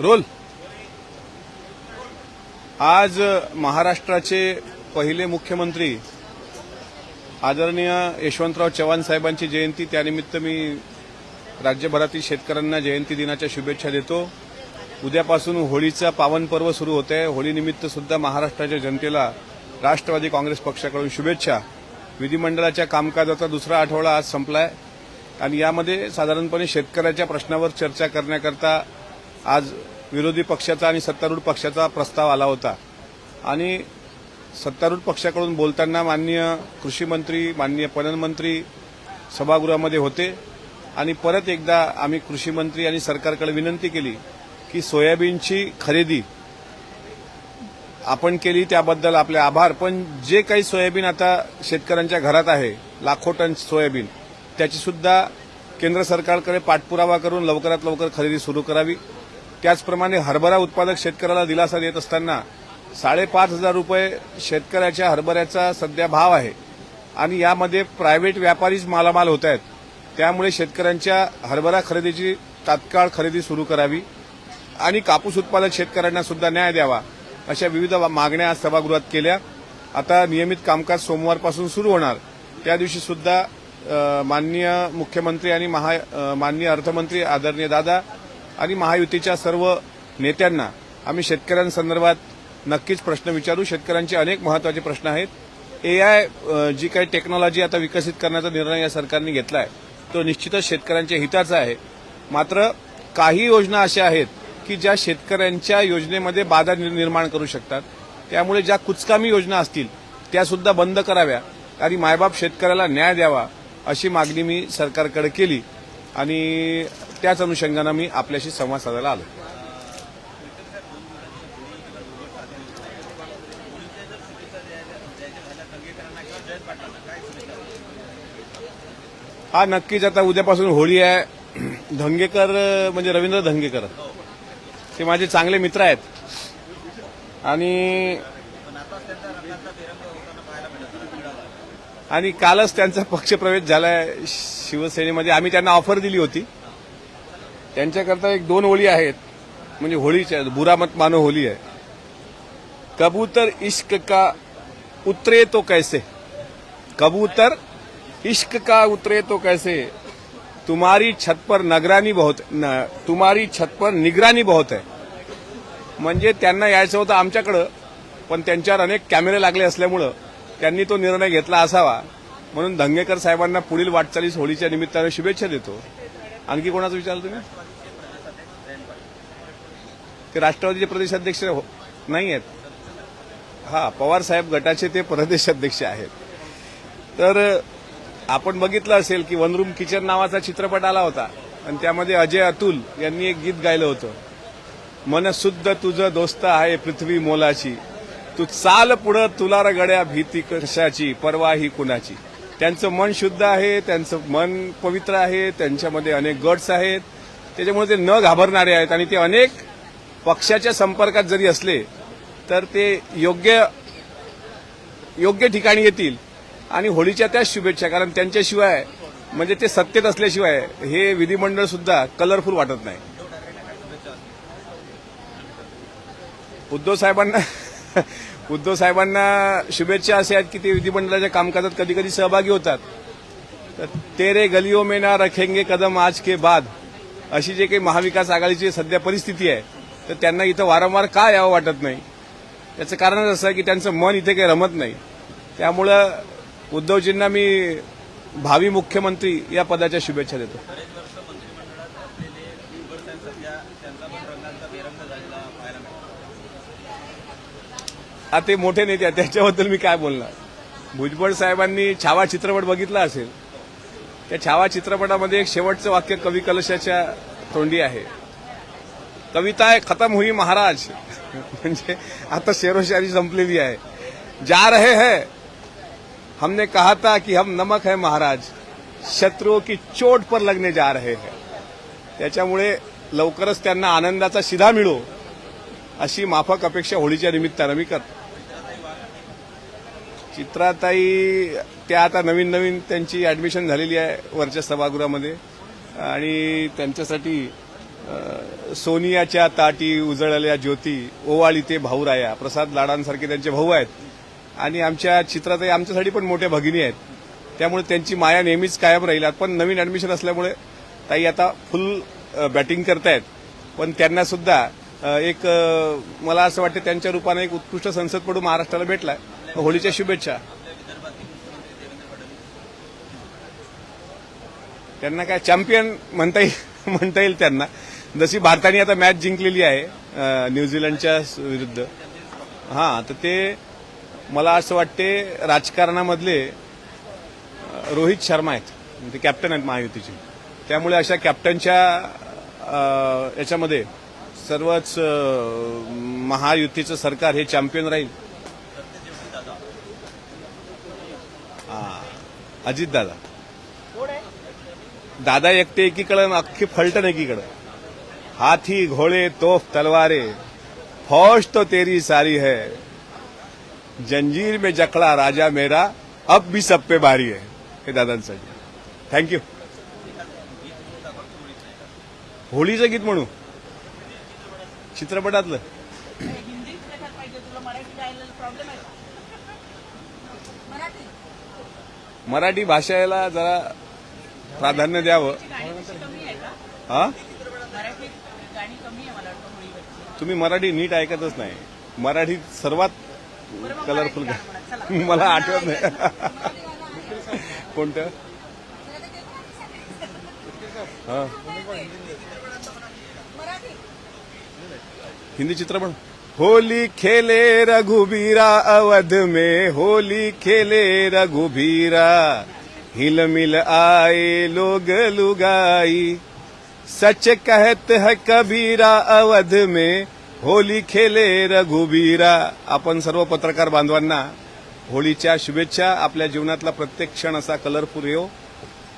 Role. आज महाराष्ट्राचे पहिले मुख्यमंत्री आदरणीय यशवंतराव चव्हाण साहेबांची जयंती त्यानिमित्त मी राज्यभरातील शेतकऱ्यांना जयंती दिनाच्या शुभेच्छा देतो. उद्यापासून होळीचा पावन पर्व सुरू होत. आहे होळीनिमित्त सुद्धा महाराष्ट्राच्या जनतेला राष्ट्रवादी काँग्रेस पक्षाकडून शुभेच्छा. विधिमंडळाच्या कामकाजाचा दुसरा आठवडा आज संपलाय. आणि यामध्ये साधारणपणे शेतकऱ्याच्या प्रश्नावर चर्चा करण्याकरता आज विरोधी पक्षाचा आणि सत्तारूढ पक्षाचा प्रस्ताव आला होता. आणि सत्तारूढ पक्षाकडून बोलताना माननीय कृषी मंत्री माननीय पणन मंत्री सभागृहामध्ये होते. आणि परत एकदा आम्ही कृषी मंत्री आणि सरकारकडे विनंती केली की सोयाबीनची खरेदी आपण केली त्याबद्दल आपले आभार पण जे काही सोयाबीन आता शेतकऱ्यांच्या घरात आहे लाखो टन सोयाबीन त्याची सुद्धा केंद्र सरकारकडे पाठपुरावा करून लवकरात लवकर खरेदी सुरू करावी. त्याचप्रमाणे हरभरा उत्पादक शेतकऱ्याला दिलासा देत असताना साडेपाच हजार रुपये शेतकऱ्याच्या हरभऱ्याचा सध्या भाव आहे. आणि यामध्ये प्रायव्हेट व्यापारीच मालामाल होत आहेत. त्यामुळे शेतकऱ्यांच्या हरभरा खरेदीची तात्काळ खरेदी सुरू करावी. आणि कापूस उत्पादक शेतकऱ्यांना सुद्धा न्याय द्यावा अशा विविध मागण्या आज सभागृहात केल्या. आता नियमित कामकाज सोमवारपासून सुरू होणार. त्या दिवशी सुद्धा माननीय मुख्यमंत्री आणि महा माननीय अर्थमंत्री आदरणीय दादा आणि महायुतीच्या सर्व नेत्यांना आम्ही शेतकऱ्यांसंदर्भात नक्कीच प्रश्न विचारू. शेतकऱ्यांचे अनेक महत्त्वाचे प्रश्न आहेत. एआय जी काही टेक्नॉलॉजी आता विकसित करण्याचा निर्णय या सरकारने घेतला आहे तो निश्चितच शेतकऱ्यांच्या हिताचा आहे. मात्र काही योजना अशा आहेत की ज्या शेतकऱ्यांच्या योजनेमध्ये बाधा निर्माण करू शकतात. त्यामुळे ज्या कुचकामी योजना असतील त्या सुद्धा बंद कराव्या आणि मायबाप शेतकऱ्याला न्याय द्यावा अशी मागणी मी सरकारकडे केली. आणि त्याच अनुषंगानं मी आपल्याशी संवाद साधायला आलो. हा नक्कीच. आता उद्यापासून होळी आहे. धंगेकर म्हणजे रवींद्र धंगेकर. ते माझे चांगले मित्र आहेत. आणि आणि कालच त्यांचा पक्षप्रवेश झालाय शिवसेनेमध्ये. आम्ही त्यांना ऑफर दिली होती. त्यांच्याकरता एक दोन होळी आहेत. म्हणजे होळीच्या बुरामत मानो होली आहे. कबूतर इश्क का उतरे तो कैसे? कबूतर इश्क का उतरे तो कैसे? तुम्हारी छत पर नगरानी बहुत न, तुम्हारी छत पर निगरानी बहुत है. म्हणजे त्यांना यायचं होतं आमच्याकडं पण त्यांच्यावर अनेक कॅमेरे लागले असल्यामुळं त्यांनी तो निर्णय घेतला असावा. म्हणून धंगेकर साहेबांना पुढील वाटचालीस होळीच्या निमित्तानं शुभेच्छा देतो. आणखी कोणाचं विचारलं तुम्ही? ते राष्ट्रवादीचे प्रदेशाध्यक्ष हो- नाही आहेत हा पवार साहेब गटाचे ते प्रदेशाध्यक्ष आहेत. तर आपण बघितलं असेल की वनरूम किचन नावाचा चित्रपट आला होता. आणि त्यामध्ये अजय अतुल यांनी एक गीत गायलं होतं. मन शुद्ध तुझं दोस्त आहे पृथ्वी मोलाची. तू चाल पुढं तुला रगड्या गड्या भीती कशाची? परवा ही कुणाची? त्यांचं मन शुद्ध आहे त्यांचं मन पवित्र आहे त्यांच्यामध्ये अनेक गट्स आहेत. त्याच्यामुळे ते न घाबरणारे आहेत आणि ते अनेक पक्षाच्या संपर्कात जरी असले तर ते योग्य योग्य ठिकाणी येतील. आणि होळीच्या त्याच शुभेच्छा कारण त्यांच्याशिवाय म्हणजे ते सत्तेत असल्याशिवाय हे विधिमंडळ सुद्धा कलरफुल वाटत नाही. उद्धव साहेबांना उद्धव साहेबांना शुभेच्छा असे आहेत की ते विधिमंडळाच्या कामकाजात कधी कधी सहभागी होतात. तर तेरे गलिओ में ना रखेंगे कदम आज के बाद. अशी जे काही महाविकास आघाडीची सध्या परिस्थिती आहे तर त्यांना इथं वारंवार का यावं वाटत नाही? त्याचं कारणच असं आहे की त्यांचं मन इथे काही रमत नाही. त्यामुळं उद्धवजींना मी भावी मुख्यमंत्री या पदाच्या शुभेच्छा देतो. ते मोठे नेते त्याच्याबद्दल मी काय बोलणार? भुजबळ साहेबांनी छावा चित्रपट बघितला असेल त्या छावा चित्रपटामध्ये एक शेवटचं वाक्य कवी कलशाच्या तोंडी आहे. कविता आहे खतम हुई महाराज. म्हणजे आता शेरोशारी संपलेली आहे. जा रहे है. हमने कहा था कि हम नमक है महाराज. शत्रुओं की चोट पर लगने जा रहे हैं. त्याच्यामुळे लवकरच त्यांना आनंदाचा शिधा मिळो. अशी माफक अपेक्षा होळीच्या निमित्तानं मी करतो. चित्राताई त्या आता नवीन नवीन त्यांची ऍडमिशन झालेली आहे वरच्या सभागृहामध्ये. आणि त्यांच्यासाठी सोनियाच्या ताटी उजळल्या ज्योती ओवाळी ते भाऊराया प्रसाद लाडांसारखे त्यांचे भाऊ आहेत. आणि आमच्या चित्राताई आमच्यासाठी पण मोठ्या भगिनी आहेत. त्यामुळे त्यांची माया नेहमीच कायम राहील पण नवीन ऍडमिशन असल्यामुळे ताई आता फुल बॅटिंग करतायत. पण त्यांना सुद्धा एक मला असं वाटतं त्यांच्या रूपाने एक उत्कृष्ट संसदपटू महाराष्ट्राला भेटलाय. होळीच्या शुभेच्छा. त्यांना काय चॅम्पियन म्हणता येईल म्हणता येईल त्यांना. जशी भारताने आता मॅच जिंकलेली आहे न्यूझीलंडच्या विरुद्ध. हां तर ते मला असं वाटते राजकारणामधले रोहित शर्मा आहेत. म्हणजे ते कॅप्टन आहेत महायुतीचे. त्यामुळे अशा कॅप्टनच्या याच्यामध्ये सर्वच महायुतीचं सरकार हे चॅम्पियन राहील. अजित दादा. दादा एकटे एकीकडं अख्खी फलटण एकीकडं. हाथी घोड़े तोफ तलवारे. फौज तो तेरी सारी है. जंजीर में जकड़ा राजा मेरा. अब भी सब पे भारी है. हे दादांसाठी. थँक्यू होळीचं गीत म्हणू. चित्रपटातलं. मराठी? मराठी. मराठी भाषेला जरा प्राधान्य द्यावं. हा? मराठी तुम्ही मराठी नीट ऐकतच नाही. मराठीत सर्वात कलरफुल मराठी. मला आठवत नाही. कोणतं? हा. मराठी हिंदी चित्रपट. होली खेले रघुबीरा अवध में होली खेले रघुबीरा। हिल मिल आए लोग लुगाई। सच कहत है कबीरा अवध में होली खेले रघुबीरा। आपण सर्व पत्रकार बांधवांना होळीच्या शुभेच्छा. आपल्या जीवनातला प्रत्येक क्षण असा कलरफुल येऊ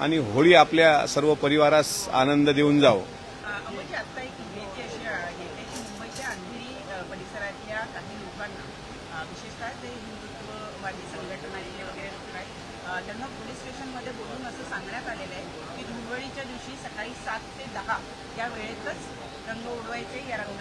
आणि होळी आपल्या सर्व परिवारास आनंद देऊन जाओ म्हणजे आता एक इमेजची अशी आहे की मुंबईच्या अंधेरी अ, परिसरातल्या काही लोकांना विशेषतः ते हिंदुत्ववादी संघटनांचे वगैरे लोक आहेत त्यांना पोलीस स्टेशनमध्ये बोलून असं सांगण्यात आलेलं आहे की धुळवडीच्या दिवशी सकाळी सात ते दहा या वेळेतच रंग उडवायचे या रंग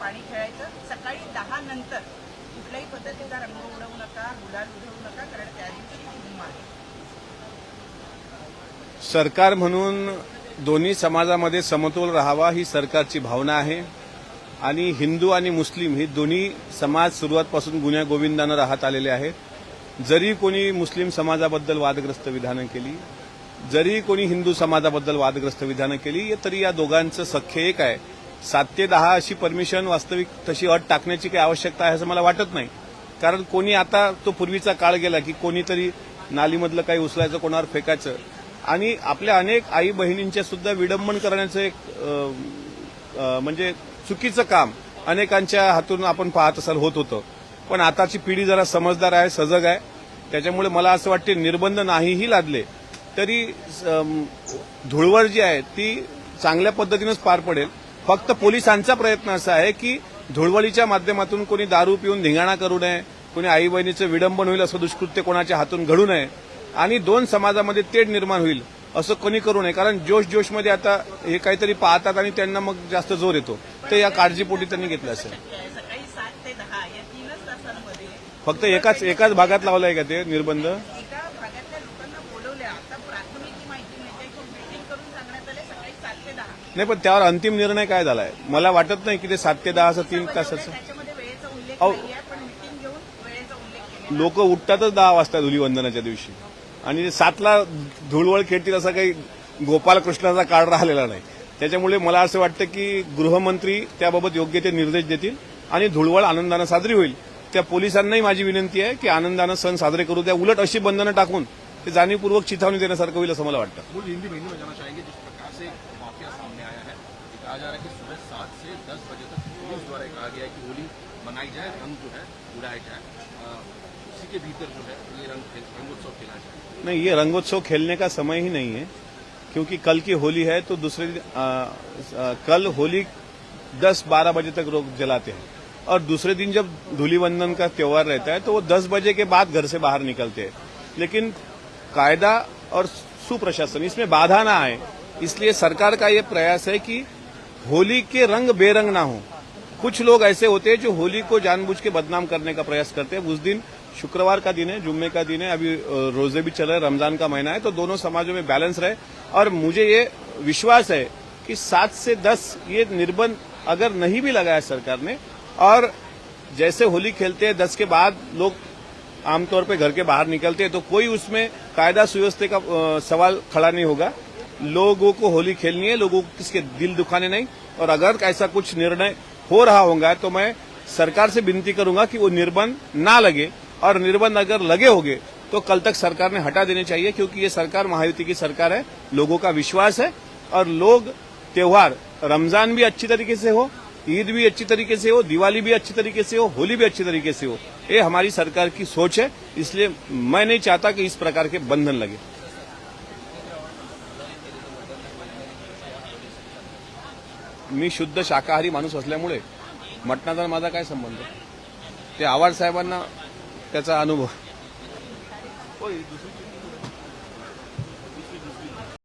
पाणी खेळायचं. सकाळी दहा नंतर कुठल्याही पद्धतीचा रंग उडवू नका गुलाल उडवू नका कारण त्या दिवशी धूम आहे. सरकार म्हणून दोन्ही समाजामध्ये समतोल राहावा ही सरकारची भावना आहे. आणि हिंदू आणि मुस्लिम ही दोन्ही समाज सुरुवातपासून गुन्ह्या गोविंदानं राहत आलेले आहेत. जरी कोणी मुस्लिम समाजाबद्दल वादग्रस्त विधानं केली जरी कोणी हिंदू समाजाबद्दल वादग्रस्त विधानं केली तरी या दोघांचं सख्य एक आहे. सात ते दहा अशी परमिशन वास्तविक तशी अट टाकण्याची काही आवश्यकता आहे असं मला वाटत नाही. कारण कोणी आता तो पूर्वीचा काळ गेला की कोणीतरी नालीमधलं काही उचलायचं कोणावर फेकायचं. आणि आपल्या अनेक आई बहिणींच्या सुद्धा विडंबन करण्याचं एक म्हणजे चुकीचं काम. अनेकांच्या हातून आपण पाहत असाल होत होतं. पण आताची पिढी जरा समजदार आहे सजग आहे. त्याच्यामुळे मला असं वाटते निर्बंध नाहीही लादले तरी अं, जी आहे ती चांगल्या पद्धतीनंच पार पडेल. फक्त पोलिसांचा प्रयत्न असा आहे की धुळवडीच्या माध्यमातून कोणी दारू पिऊन धिंगाणा करू नये कोणी आई बहिणीचं विडंबन होईल असं दुष्कृत्य कोणाच्या हातून घडू नये आणि दोन समाजामध्ये तेढ निर्माण होईल असं कोणी करू नये. कारण जोश जोशमध्ये आता हे काहीतरी पाहतात आणि त्यांना मग जास्त जोर येतो. ते या काळजीपोटी त्यांनी घेतलं असेल. सकाळी सात ते दहा या तीनच तासांमध्ये फक्त एकाच एकाच भागात लावलाय का ते निर्बंध नाही पण त्यावर अंतिम निर्णय काय झालाय? मला वाटत नाही की ते सात ते दहा असं तीन तासाचं लोक उठतातच दहा वाजता धुलीवंदनाच्या दिवशी. आणि सातला धुळवळ खेळतील असा काही गोपालकृष्णाचा काळ राहिलेला नाही. त्याच्यामुळे मला असं वाटतं की गृहमंत्री त्याबाबत योग्य ते निर्देश देतील आणि धुळवळ आनंदानं साजरी होईल. त्या पोलिसांनाही माझी विनंती आहे की आनंदानं सण साजरे करू द्या. उलट अशी बंधनं टाकून ते जाणीवपूर्वक चिथावणी देण्यासारखं होईल असं मला वाटतं. के भीतर जो है ये रंग रंगोत्सव खेला जाए। नहीं ये रंगोत्सव खेलने का समय ही नहीं है। क्योंकि कल की होली है तो दूसरे दिन कल होली 10-12 बजे तक लोग जलाते हैं। और दूसरे दिन जब धूलिवंदन का त्यौहार रहता है तो वो 10 बजे के बाद घर से बाहर निकलते हैं। लेकिन कायदा और सुप्रशासन, इसमें बाधा ना आए। इसलिए सरकार का ये प्रयास है कि होली के रंग बेरंग ना हो। कुछ लोग ऐसे होते हैं जो होली को जानबूझ के बदनाम करने का प्रयास करते हैं। उस दिन शुक्रवार का दिन है, जुम्मे का दिन है, अभी रोज़े भी चल रहे रमज़ान का महीना है तो दोनों समाजों में बैलेंस रहे। और मुझे ये विश्वास है कि सात से दस ये निर्बंध अगर नहीं भी लगाया सरकार ने, और जैसे होली खेलते हैं, दस के बाद लोग आमतौर पे घर के बाहर निकलते हैं तो कोई उसमें कायदा सुव्यवस्था का सवाल खड़ा नहीं होगा। लोगों को होली खेलनी है, लोगों को किसके दिल दुखाने नहीं, और अगर ऐसा कुछ निर्णय हो रहा होगा तो मैं सरकार से विनती करूँगा कि वो निर्बंध ना लगे। और निर्बंध अगर लगे होंगे तो कल तक सरकार ने हटा देने चाहिए, क्योंकि ये सरकार महायुति की सरकार है, लोगों का विश्वास है, और लोग त्योहार, रमज़ान भी अच्छी तरीके से हो, ईद भी अच्छी तरीके से हो, दिवाली भी अच्छी तरीके से हो, होली भी अच्छी तरीके से हो, ये हमारी सरकार की सोच है, इसलिए मैं नहीं चाहता कि इस प्रकार के बंधन लगे। मी शुद्ध शाकाहारी माणूस असल्यामुळे मटणाचा माझा काय संबंध? ते आव्हाड साहेबांना त्याचा अनुभव.